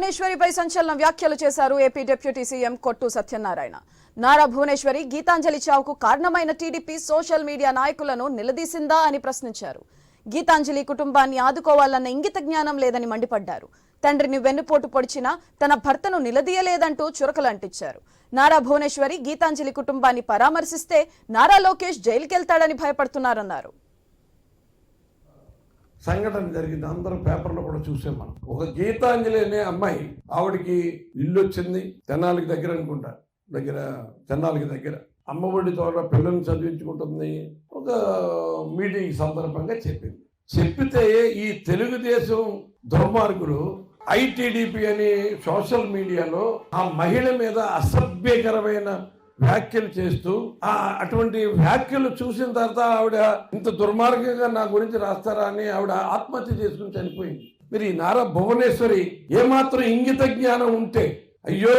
భువనేశ్వరిపై సంచలన వ్యాఖ్యలు చేశారు ఏపీ డిప్యూటీ సీఎం కొట్టు సత్యనారాయణ. నారా భువనేశ్వరి గీతాంజలి చావుకు కారణమైన టీడీపీ సోషల్ మీడియా నాయకులను నిలదీసిందా అని ప్రశ్నించారు. గీతాంజలి కుటుంబాన్ని ఆదుకోవాలన్న ఇంగిత జ్ఞానం లేదని మండిపడ్డారు. తండ్రిని వెన్నుపోటు పొడిచినా తన భర్తను నిలదీయలేదంటూ చురకలు అంటించారు. నారా భువనేశ్వరి గీతాంజలి కుటుంబాన్ని పరామర్శిస్తే నారా లోకేష్ జైలుకెళ్తాడని భయపడుతున్నారన్నారు. సంఘటన జరిగింది. అందరూ పేపర్లో కూడా చూసాం మనం. ఒక గీతాంజలి అనే అమ్మాయి ఆవిడకి ఇల్లు వచ్చింది తెనాలికి దగ్గర అనుకుంటా. దగ్గర తెనాలికి దగ్గర. అమ్మఒడి ద్వారా పిల్లల్ని చదివించుకుంటుంది. ఒక మీటింగ్ సందర్భంగా చెప్పింది. చెప్పితే ఈ తెలుగుదేశం దుర్మార్గులు ఐటీడీపీ అని సోషల్ మీడియాలో ఆ మహిళ మీద అసభ్యకరమైన వ్యాఖ్యలు చేస్తూ ఆ అటువంటి వ్యాఖ్యలు చూసిన తర్వాత ఆవిడ ఇంత దుర్మార్గంగా నా గురించి రాస్తారా అని ఆవిడ ఆత్మహత్య చేసుకుని చనిపోయింది. మీరు ఈ నారా భువనేశ్వరి ఏమాత్రం ఇంగిత జ్ఞానం ఉంటే అయ్యో